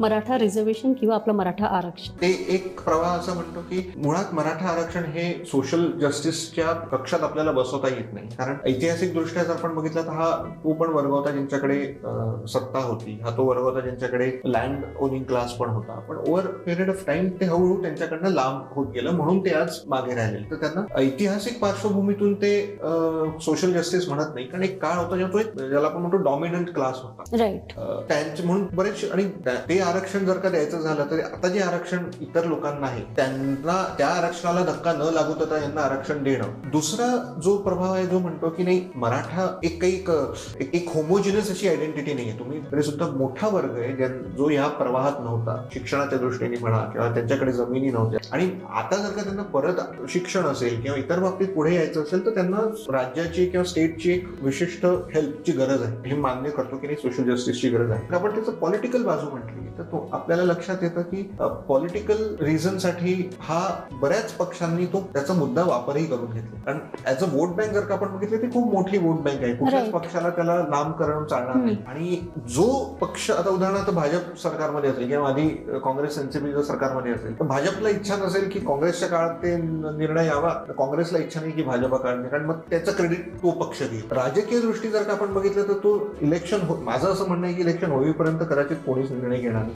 Maratha reservation किंवा आपलं मराठा आरक्षण? ते एक प्रवाह असं म्हणतो की मुळात मराठा आरक्षण हे सोशल जस्टिसच्या कक्षात आपल्याला बसवता येत नाही. कारण ऐतिहासिक दृष्ट्या जर आपण बघितलं तर हा तो पण वर्ग होता ज्यांच्याकडे सत्ता होती हा तो वर्ग होता ज्यांच्याकडे लँड ओनिंग क्लास पण होता. पण ओव्हर पिरियड ऑफ टाइम ते हळूहळू त्यांच्याकडनं लांब होत गेलं. म्हणून ते आज मागे राहिले. तर त्यांना ऐतिहासिक पार्श्वभूमीतून ते सोशल जस्टिस म्हणत नाही. कारण एक काळ होता जेव्हा तो एक ज्याला आपण म्हणतो डॉमिनंट क्लास होता. राईट त्यांचे म्हणून बरेचसे आणि ते आरक्षण जर का द्यायचं झालं तर आता जे आरक्षण इतर लोकांना आहे त्यांना त्या आरक्षणाला धक्का न लागू यांना आरक्षण देणं. दुसरा जो प्रभाव आहे जो म्हणतो की नाही मराठा एक काही एक एक- होमोजिनस अशी आयडेंटिटी नाहीये. तुम्ही तरी सुद्धा मोठा वर्ग आहे जो या प्रवाहात नव्हता. शिक्षणाच्या दृष्टीने म्हणा किंवा त्यांच्याकडे जमिनी नव्हत्या. आणि आता जर का त्यांना परत शिक्षण असेल किंवा इतर बाबतीत पुढे यायचं असेल तर त्यांना राज्याची किंवा स्टेटची एक विशिष्ट हेल्पची गरज आहे. हे मान्य करतो की नाही सोशल जस्टिसची गरज आहे. आपण त्याचं पॉलिटिकल बाजू म्हटली. तर तो आपल्याला लक्षात येतं की पॉलिटिकल रिझनसाठी हा बऱ्याच पक्षांनी तो त्याचा मुद्दा वापरही करून घेतला. कारण ऍज अ वोट बँक जर का आपण बघितलं ती खूप मोठी वोट बँक आहे. कुठल्याच. पक्षाला त्याला लांब करणं चालणार नाही. आणि जो पक्ष आता उदाहरणार्थ भाजप सरकारमध्ये असेल किंवा आधी काँग्रेस एनसीपी जर सरकारमध्ये असेल तर भाजपला इच्छा नसेल की काँग्रेसच्या काळात ते निर्णय यावा तर काँग्रेसला इच्छा नाही की भाजपा काढणे कारण मग त्याचं क्रेडिट तो पक्ष घेईल राजकीय दृष्टी जर का आपण बघितलं तर तो इलेक्शन माझं असं म्हणणं आहे की इलेक्शन होईपर्यंत कदाचित कोणीच निर्णय घेणार नाही.